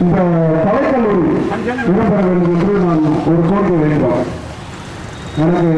இந்த கலைக்கல்லூரி இடம்பெற வேண்டும் என்று நான் ஒரு கோரிக்கை வேண்டும் எனக்கு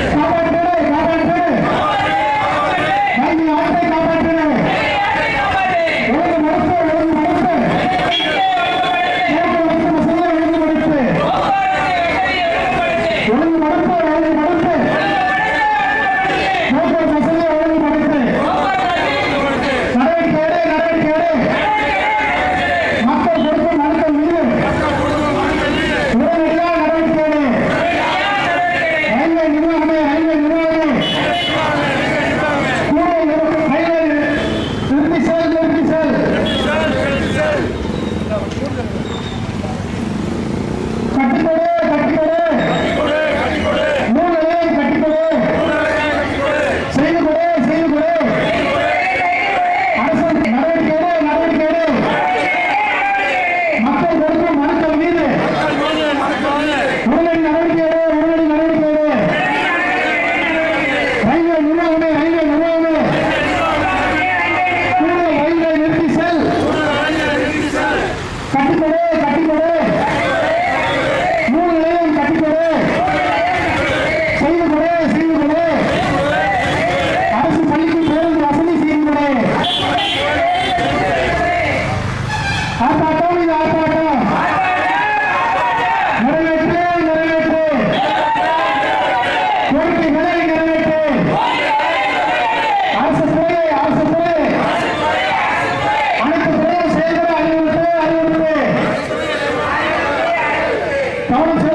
கவனம்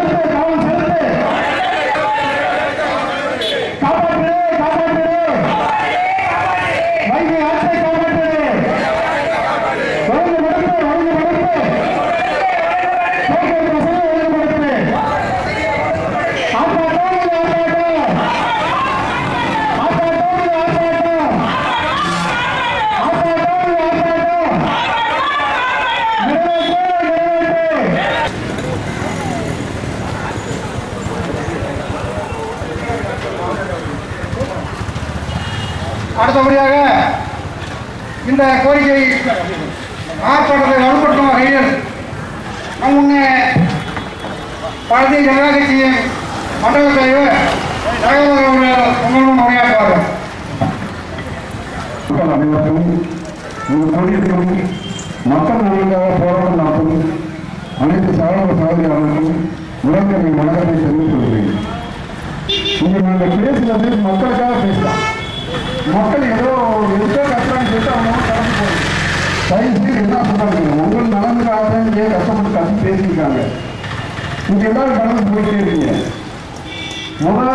அடுத்தபடியாக இந்த கோரிக்கை ஆர்ப்பாட்டத்தை வலுப்படுத்தும் வகையில் நம் முன்னே பாரதிய ஜனதா கட்சியின் மண்டல தலைவர் ஜெகதர் அவர்கள் உங்களுடன் உரையாற்றுவார்கள். அனைவருக்கும் இந்த கொடியிருக்கும் மக்கள் நலனுக்காக போராட்டம் நடத்தும் அனைத்து சகோதர சகோதரிகளுக்கும் உடனடி வணக்கத்தை தெரிவித்துக் கொள்கிறேன். இங்கே நாங்கள் பேசுனது மக்களுக்காக பேசலாம். மக்கள் ஏதோ எதோ கஷ்டம் சொல்லிட்டு அவங்க கடந்து போகுது. தயவு என்ன சொல்றாங்க? உங்கள் நலனுக்காக தான் இங்கே கஷ்டப்பட்டு கஷ்டம் பேசியிருக்காங்க? இங்க எல்லாரும் கடந்து போயிட்டே இருக்கீங்க. முதல்ல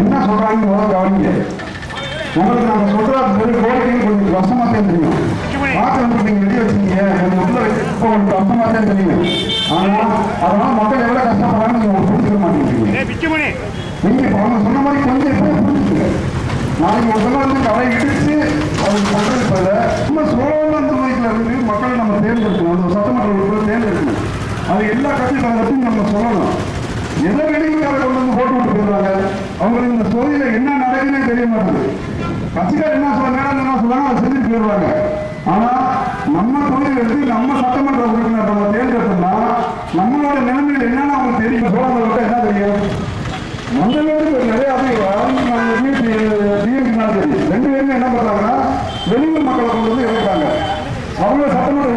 என்ன சொல்றாங்க முதல்ல கவனிங்க. உங்களுக்கு நாங்க சொல்ற ஒரு கோரிக்கையும் கொஞ்சம் கஷ்டமா தான் தெரியும். வாக்கு வந்து நீங்க வெளியே வச்சீங்க உள்ள வச்சு இப்போ கொஞ்சம் கஷ்டமா தான் தெரியும். ஆனா அதனால மக்கள் எவ்வளவு கஷ்டம் வந்து கலை இடிச்சு அவங்க பண்றது போல சும்மா சோழ துறையில இருந்து மக்களை நம்ம தேர்ந்தெடுக்கணும். அந்த சட்டமன்ற உறுப்பினர் தேர்ந்தெடுக்கணும். அது எல்லா கட்சிக்காரத்தையும் நம்ம சொல்லணும். எதை வெளியூர்கார கொண்டு வந்து போட்டு விட்டு போயிடுறாங்க? அவங்களுக்கு இந்த தொகுதியில என்ன நடக்குதுன்னே தெரிய மாட்டேங்குது. கட்சிக்கார் என்ன சொல்றாங்க என்ன சொல்றாங்க. அதை செஞ்சுட்டு போயிடுவாங்க ஆனா நம்ம தொகுதியில எடுத்து நம்ம சட்டமன்ற உறுப்பினர் நம்ம தேர்ந்தெடுத்தோம்னா நம்மளோட நிலைமையில் என்னன்னு அவங்களுக்கு தெரியும். சோழர்களுக்கு மக்களை கொண்டு வந்து இறக்குறாங்க அவங்க சட்டமன்ற சட்டமன்ற